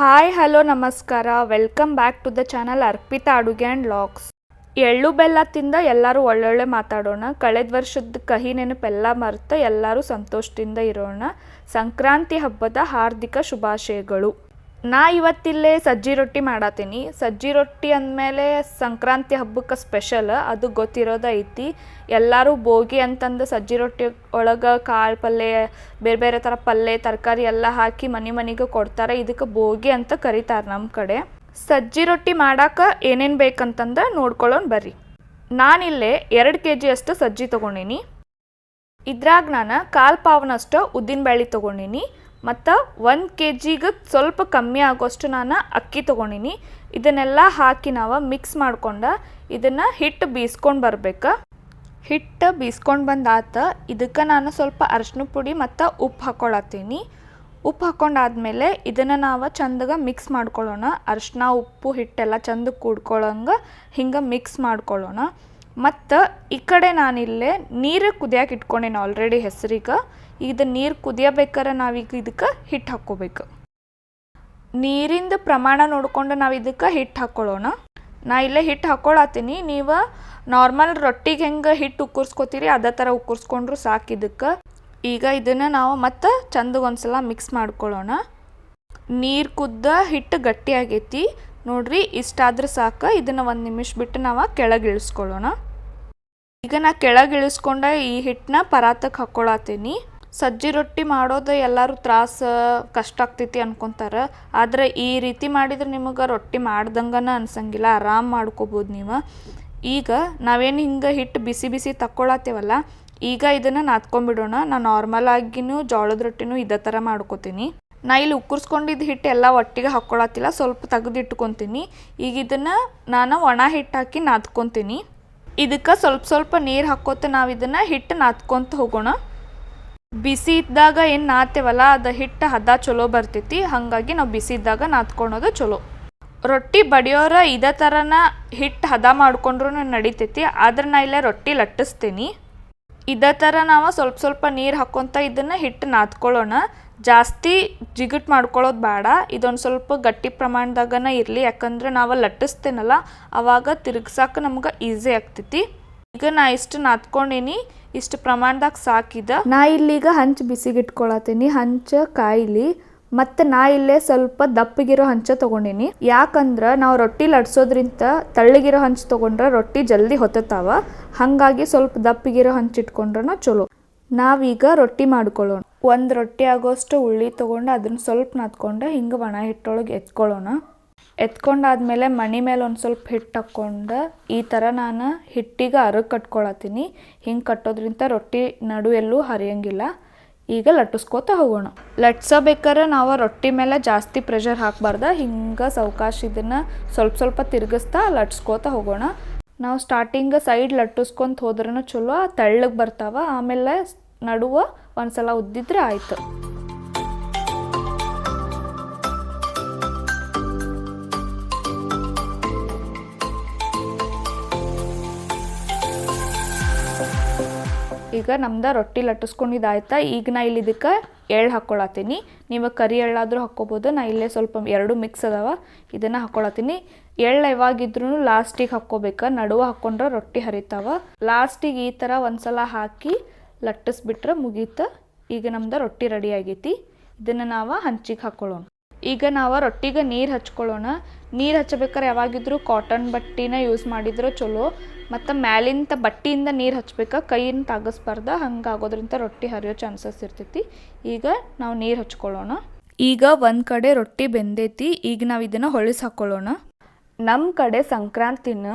Hi, hello, ನಮಸ್ಕಾರ. Welcome back to the channel Arpita ಅಡುಗೆ and LOX ಎಳ್ಳು ಬೆಲ್ಲ ತಿಂದ ಎಲ್ಲರೂ ಒಳ್ಳೊಳ್ಳೆ ಮಾತಾಡೋಣ. ಕಳೆದ ವರ್ಷದ ಕಹಿ ನೆನಪೆಲ್ಲ ಮರೆತು ಎಲ್ಲರೂ ಸಂತೋಷದಿಂದ ಇರೋಣ. ಸಂಕ್ರಾಂತಿ ಹಬ್ಬದ ಹಾರ್ದಿಕ ಶುಭಾಶಯಗಳು. ನಾ ಇವತ್ತಿಲ್ಲೇ ಸಜ್ಜಿ ರೊಟ್ಟಿ ಮಾಡತ್ತೀನಿ ಸಜ್ಜಿ ರೊಟ್ಟಿ ಅಂದಮೇಲೆ ಸಂಕ್ರಾಂತಿ ಹಬ್ಬಕ್ಕೆ ಸ್ಪೆಷಲ್ ಅದು ಗೊತ್ತಿರೋದು ಐತಿ. ಎಲ್ಲರೂ ಭೋಗಿ ಅಂತಂದು ಸಜ್ಜಿ ರೊಟ್ಟಿ ಒಳಗೆ ಕಾಳು ಪಲ್ಯ, ಬೇರೆ ಬೇರೆ ಥರ ಪಲ್ಯ, ತರಕಾರಿ ಎಲ್ಲ ಹಾಕಿ ಮನೆ ಮನೆಗೆ ಕೊಡ್ತಾರೆ. ಇದಕ್ಕೆ ಭೋಗಿ ಅಂತ ಕರೀತಾರೆ ನಮ್ಮ ಕಡೆ. ಸಜ್ಜಿ ರೊಟ್ಟಿ ಮಾಡೋಕೆ ಏನೇನು ಬೇಕಂತಂದು ನೋಡ್ಕೊಳ್ಳೋಣ ಬರ್ರಿ. ನಾನಿಲ್ಲೇ ಎರಡು ಕೆ ಜಿಯಷ್ಟು ಸಜ್ಜಿ ತೊಗೊಂಡೀನಿ. ಇದ್ರಾಗ ನಾನು ಕಾಲು ಪಾವನಷ್ಟು ಉದ್ದಿನಬೇಳೆ ತೊಗೊಂಡಿನಿ. ಮತ್ತು ಒಂದು ಕೆ ಜಿಗೆ ಸ್ವಲ್ಪ ಕಮ್ಮಿ ಆಗೋಷ್ಟು ನಾನು ಅಕ್ಕಿ ತೊಗೊಂಡಿನಿ. ಇದನ್ನೆಲ್ಲ ಹಾಕಿ ನಾವು ಮಿಕ್ಸ್ ಮಾಡ್ಕೊಂಡು ಇದನ್ನು ಹಿಟ್ಟು ಬೀಸ್ಕೊಂಡು ಬರ್ಬೇಕು. ಹಿಟ್ಟು ಬೀಸ್ಕೊಂಡು ಬಂದಾತ ಇದಕ್ಕೆ ನಾನು ಸ್ವಲ್ಪ ಅರಶಿನ ಪುಡಿ ಮತ್ತು ಉಪ್ಪು ಹಾಕ್ಕೊಳತ್ತೀನಿ ಉಪ್ಪು ಹಾಕ್ಕೊಂಡಾದ್ಮೇಲೆ ಇದನ್ನು ನಾವು ಚಂದಗೆ ಮಿಕ್ಸ್ ಮಾಡ್ಕೊಳ್ಳೋಣ ಅರಶಿನ ಉಪ್ಪು, ಹಿಟ್ಟೆಲ್ಲ ಚಂದ ಕೂಡ್ಕೊಳ್ಳೋಂಗೆ ಹಿಂಗೆ ಮಿಕ್ಸ್ ಮಾಡ್ಕೊಳ್ಳೋಣ ಮತ್ತು ಈ ಕಡೆ ನಾನಿಲ್ಲೇ ನೀರು ಕುದಿಯಕ್ಕೆ ಇಟ್ಕೊಂಡೇನೆ ಆಲ್ರೆಡಿ ಹೆಸರಿಗೆ. ಇದು ನೀರು ಕುದಿಯಬೇಕಾರೆ ನಾವೀಗ ಇದಕ್ಕೆ ಹಿಟ್ಟು ಹಾಕ್ಕೋಬೇಕು. ನೀರಿಂದ ಪ್ರಮಾಣ ನೋಡಿಕೊಂಡು ನಾವು ಇದಕ್ಕೆ ಹಿಟ್ಟು ಹಾಕ್ಕೊಳ್ಳೋಣ ನಾ ಇಲ್ಲೇ ಹಿಟ್ಟು ಹಾಕ್ಕೊಳತ್ತೀನಿ ನೀವು ನಾರ್ಮಲ್ ರೊಟ್ಟಿಗೆ ಹೆಂಗೆ ಹಿಟ್ಟು ಉಕ್ಕುರ್ಸ್ಕೊತೀರಿ ಅದೇ ಥರ ಉಕ್ಕರ್ಸ್ಕೊಂಡ್ರು ಸಾಕು ಇದಕ್ಕೆ. ಈಗ ಇದನ್ನು ನಾವು ಮತ್ತೆ ಚಂದಗೆ ಒಂದ್ಸಲ ಮಿಕ್ಸ್ ಮಾಡ್ಕೊಳ್ಳೋಣ ನೀರು ಕುದ್ದ ಹಿಟ್ಟು ಗಟ್ಟಿ ಆಗೈತಿ. ನೋಡ್ರಿ, ಇಷ್ಟಾದ್ರೆ ಸಾಕು. ಇದನ್ನು ಒಂದು ನಿಮಿಷ ಬಿಟ್ಟು ನಾವು ಕೆಳಗೆ ಇಳಿಸ್ಕೊಳ್ಳೋಣ ಈಗ ನಾ ಕೆಳಗೆ ಇಳಿಸ್ಕೊಂಡ ಈ ಹಿಟ್ಟನ್ನ ಪರಾತಕ್ಕೆ ಹಾಕ್ಕೊಳತ್ತೀನಿ ಸಜ್ಜಿ ರೊಟ್ಟಿ ಮಾಡೋದು ಎಲ್ಲರೂ ತ್ರಾಸ, ಕಷ್ಟ ಆಗ್ತೈತಿ ಅನ್ಕೊಂತಾರೆ. ಆದರೆ ಈ ರೀತಿ ಮಾಡಿದ್ರೆ ನಿಮಗೆ ರೊಟ್ಟಿ ಮಾಡ್ದಂಗನ ಅನ್ಸಂಗಿಲ್ಲ. ಆರಾಮ್ ಮಾಡ್ಕೋಬೋದು ನೀವು. ಈಗ ನಾವೇನು ಹಿಂಗೆ ಹಿಟ್ಟು ಬಿಸಿ ಬಿಸಿ ತಕ್ಕೊಳತ್ತೇವಲ್ಲ ಈಗ ಇದನ್ನು ನಾದ್ಕೊಂಡ್ಬಿಡೋಣ ನಾನು ನಾರ್ಮಲ್ ಆಗಿನೂ ಜೋಳದ ರೊಟ್ಟಿನೂ ಇದೇ ಥರ ಮಾಡ್ಕೋತೀನಿ. ನಾ ಇಲ್ಲಿ ಉಕ್ಕರ್ಸ್ಕೊಂಡಿದ್ದ ಹಿಟ್ಟು ಎಲ್ಲ ಒಟ್ಟಿಗೆ ಹಾಕ್ಕೊಳತ್ತಿಲ್ಲ ಸ್ವಲ್ಪ ತೆಗೆದಿಟ್ಕೊತೀನಿ ಈಗ ಇದನ್ನು ನಾನು ಒಣ ಹಿಟ್ಟು ಹಾಕಿ ನಾದ್ಕೊತೀನಿ. ಇದಕ್ಕೆ ಸ್ವಲ್ಪ ಸ್ವಲ್ಪ ನೀರು ಹಾಕೋತ ನಾವು ಇದನ್ನು ಹಿಟ್ಟು ನಾದ್ಕೊತ ಹೋಗೋಣ. ಬಿಸಿ ಇದ್ದಾಗ ಏನು ನಾತೇವಲ್ಲ ಅದು ಹಿಟ್ಟು ಹದ ಚಲೋ ಬರ್ತೈತಿ, ಹಾಗಾಗಿ ನಾವು ಬಿಸಿ ಇದ್ದಾಗ ನಾದ್ಕೊಳೋದು ಚಲೋ. ರೊಟ್ಟಿ ಬಡಿಯೋರ ಇದೇ ಥರನ ಹಿಟ್ಟು ಹದ ಮಾಡಿಕೊಂಡ್ರೂ ನಡಿತೈತಿ, ಆದ್ರೆ ನಾ ಇಲ್ಲೇ ರೊಟ್ಟಿ ಲಟ್ಟಿಸ್ತೀನಿ. ಇದೇ ಥರ ನಾವು ಸ್ವಲ್ಪ ಸ್ವಲ್ಪ ನೀರು ಹಾಕ್ಕೊತ ಇದನ್ನು ಹಿಟ್ಟು ನಾದ್ಕೊಳ್ಳೋಣ. ಜಾಸ್ತಿ ಜಿಗುಟ್ ಮಾಡ್ಕೊಳ್ಳೋದು ಬೇಡ. ಇದೊಂದು ಸ್ವಲ್ಪ ಗಟ್ಟಿ ಪ್ರಮಾಣದಾಗನ ಇರಲಿ. ಯಾಕಂದ್ರೆ ನಾವು ಲಟ್ಟಿಸ್ತೇನಲ್ಲ ಆವಾಗ ತಿರುಗ್ಸಕ್ಕೆ ನಮ್ಗೆ ಈಸಿ ಆಗ್ತೈತಿ. ಈಗ ನಾ ಇಷ್ಟು ನಾದ್ಕೊಂಡೇನಿ ಇಷ್ಟು ಪ್ರಮಾಣದಾಗ ಸಾಕಿದ. ನಾ ಇಲ್ಲೀಗ ಹಂಚು ಬಿಸಿಗಿಟ್ಕೊಳತ್ತೀನಿ, ಹಂಚು ಕಾಯಿಲಿ. ಮತ್ತು ನಾ ಇಲ್ಲೇ ಸ್ವಲ್ಪ ದಪ್ಪಗಿರೋ ಹಂಚ ತೊಗೊಂಡೀನಿ. ಯಾಕಂದ್ರೆ ನಾವು ರೊಟ್ಟಿ ಲಟ್ಸೋದ್ರಿಂದ ತಳ್ಳಗಿರೋ ಹಂಚು ತೊಗೊಂಡ್ರೆ ರೊಟ್ಟಿ ಜಲ್ದಿ ಹೊತ್ತತಾವ. ಹಾಗಾಗಿ ಸ್ವಲ್ಪ ದಪ್ಪಗಿರೋ ಹಂಚು ಇಟ್ಕೊಂಡ್ರೆ ಚಲೋ. ನಾವೀಗ ರೊಟ್ಟಿ ಮಾಡ್ಕೊಳ್ಳೋಣ ಒಂದು ರೊಟ್ಟಿ ಆಗೋಷ್ಟು ಉಳ್ಳಿ ತೊಗೊಂಡು ಅದನ್ನ ಸ್ವಲ್ಪ ನಾದ್ಕೊಂಡು, ಹಿಂಗೆ ಒಣ ಹಿಟ್ಟೊಳಗೆ ಎತ್ಕೊಳ್ಳೋಣ. ಎತ್ಕೊಂಡಾದ್ಮೇಲೆ ಮಣಿ ಮೇಲೆ ಒಂದು ಸ್ವಲ್ಪ ಹಿಟ್ಟು ಹಾಕ್ಕೊಂಡು. ಈ ಥರ ನಾನು ಹಿಟ್ಟಿಗೆ ಅರಗ್ ಕಟ್ಕೊಳತ್ತೀನಿ. ಹಿಂಗೆ ಕಟ್ಟೋದ್ರಿಂದ ರೊಟ್ಟಿ ನಡು ಎಲ್ಲೂ ಹರಿಯಂಗಿಲ್ಲ. ಈಗ ಲಟ್ಟಿಸ್ಕೋತ ಹೋಗೋಣ. ಲಟ್ಸಬೇಕಾದ್ರೆ ನಾವು ರೊಟ್ಟಿ ಮೇಲೆ ಜಾಸ್ತಿ ಪ್ರೆಷರ್ ಹಾಕಬಾರ್ದ. ಹಿಂಗೆ ಸಾವಕಾಶ ಇದನ್ನು ಸ್ವಲ್ಪ ಸ್ವಲ್ಪ ತಿರುಗಿಸ್ತಾ ಲಟ್ಸ್ಕೋತ ಹೋಗೋಣ. ನಾವು ಸ್ಟಾರ್ಟಿಂಗ್ ಸೈಡ್ ಲಟ್ಟಿಸ್ಕೊಂತ ಹೋದ್ರೂ ಚಲೋ ತೆಳ್ಳಗೆ ಬರ್ತಾವ, ಆಮೇಲೆ ನಡುವ ಒಂದ್ಸಲ ಉದ್ದಿದ್ರೆ ಆಯ್ತು. ಈಗ ನಮ್ದು ರೊಟ್ಟಿ ಲಟ್ಟಿಸ್ಕೊಂಡಿದ್ದಾಯ್ತಾ? ಈಗ ನಾ ಇಲ್ಲಿ ಇದಕ್ಕೆ ಎಳ್ಳು ಹಾಕ್ಕೊಳತ್ತೀನಿ ನೀವು ಕರಿ ಎಳ್ಳಾದರೂ ಹಾಕ್ಕೋಬೋದು. ನಾ ಇಲ್ಲೇ ಸ್ವಲ್ಪ ಎರಡು ಮಿಕ್ಸ್ ಅದಾವ. ಇದನ್ನು ಹಾಕ್ಕೊಳತ್ತೀನಿ ಎಳ್ಳು ಯಾವಾಗಿದ್ರೂ ಲಾಸ್ಟಿಗೆ ಹಾಕ್ಕೋಬೇಕು. ನಡುವೆ ಹಾಕ್ಕೊಂಡ್ರೆ ರೊಟ್ಟಿ ಹರಿತಾವ. ಲಾಸ್ಟಿಗೆ ಈ ಥರ ಒಂದ್ಸಲ ಹಾಕಿ ಲಟ್ಟಿಸ್ಬಿಟ್ರೆ ಮುಗೀತು. ಈಗ ನಮ್ದು ರೊಟ್ಟಿ ರೆಡಿ ಆಗೈತಿ. ಇದನ್ನು ನಾವು ಹಂಚಿಗೆ ಹಾಕ್ಕೊಳ್ಳೋಣ ಈಗ ನಾವು ರೊಟ್ಟಿಗೆ ನೀರು ಹಚ್ಕೊಳ್ಳೋಣ. ನೀರು ಹಚ್ಚಬೇಕಾದ್ರೆ ಯಾವಾಗಿದ್ರೂ ಕಾಟನ್ ಬಟ್ಟಿನ ಯೂಸ್ ಮಾಡಿದ್ರೆ ಚಲೋ. ಮತ್ತು ಮ್ಯಾಲಿಂದ ಬಟ್ಟಿಯಿಂದ ನೀರು ಹಚ್ಬೇಕು. ಕೈಯಿಂದ ತಾಗಿಸ್ಬಾರ್ದ. ಹಂಗಾಗೋದ್ರಿಂದ ರೊಟ್ಟಿ ಹರಿಯೋ ಚಾನ್ಸಸ್ ಇರ್ತೈತಿ. ಈಗ ನಾವು ನೀರು ಹಚ್ಕೊಳ್ಳೋಣ. ಈಗ ಒಂದು ಕಡೆ ರೊಟ್ಟಿ ಬೆಂದೈತಿ. ಈಗ ನಾವು ಇದನ್ನು ಹೊಳಿಸಿ ಹಾಕ್ಕೊಳ್ಳೋಣ ನಮ್ಮ ಕಡೆ ಸಂಕ್ರಾಂತಿನ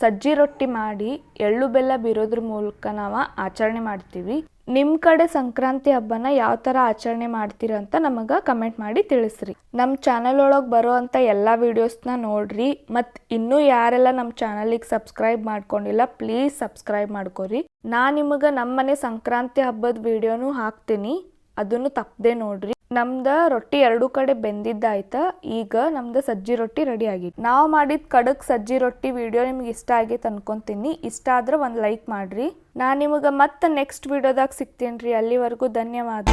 ಸಜ್ಜಿ ರೊಟ್ಟಿ ಮಾಡಿ ಎಳ್ಳು ಬೆಲ್ಲ ಬೀರೋದ್ರ ಮೂಲಕ ನಾವು ಆಚರಣೆ ಮಾಡ್ತೀವಿ. ನಿಮ್ಮ ಕಡೆ ಸಂಕ್ರಾಂತಿ ಹಬ್ಬನ ಯಾವ ಥರ ಆಚರಣೆ ಮಾಡ್ತೀರ ಅಂತ ನಮಗೆ ಕಮೆಂಟ್ ಮಾಡಿ ತಿಳಿಸ್ರಿ. ನಮ್ಮ ಚಾನಲ್ ಒಳಗೆ ಅಂಥ ಎಲ್ಲ ವೀಡಿಯೋಸ್ನ ನೋಡ್ರಿ. ಮತ್ತು ಇನ್ನೂ ಯಾರೆಲ್ಲ ನಮ್ಮ ಚಾನಲಿಗೆ ಸಬ್ಸ್ಕ್ರೈಬ್ ಮಾಡ್ಕೊಂಡಿಲ್ಲ ಪ್ಲೀಸ್ ಸಬ್ಸ್ಕ್ರೈಬ್ ಮಾಡ್ಕೊರಿ. ನಾ ನಿಮಗೆ ನಮ್ಮನೆ ಸಂಕ್ರಾಂತಿ ಹಬ್ಬದ ವಿಡಿಯೋನೂ ಹಾಕ್ತೀನಿ. ಅದನ್ನು ತಪ್ಪದೆ ನೋಡ್ರಿ. ನಮ್ದ ರೊಟ್ಟಿ ಎರಡು ಕಡೆ ಬೆಂದಿದ್ದಾಯ್ತ, ಈಗ ನಮ್ದು ಸಜ್ಜಿ ರೊಟ್ಟಿ ರೆಡಿ ಆಗಿತ್ತು. ನಾವು ಮಾಡಿದ ಕಡಕ್ ಸಜ್ಜಿ ರೊಟ್ಟಿ ವಿಡಿಯೋ ನಿಮ್ಗೆ ಇಷ್ಟ ಆಗೈತೆ ಅನ್ಕೊಂತೀನಿ. ಇಷ್ಟ ಆದ್ರೆ ಒಂದು ಲೈಕ್ ಮಾಡ್ರಿ. ನಾ ನಿಮಗೆ ಮತ್ತೆ ನೆಕ್ಸ್ಟ್ ವಿಡಿಯೋದಾಗ ಸಿಗ್ತೀನಿ ರೀ ಅಲ್ಲಿವರೆಗೂ ಧನ್ಯವಾದ.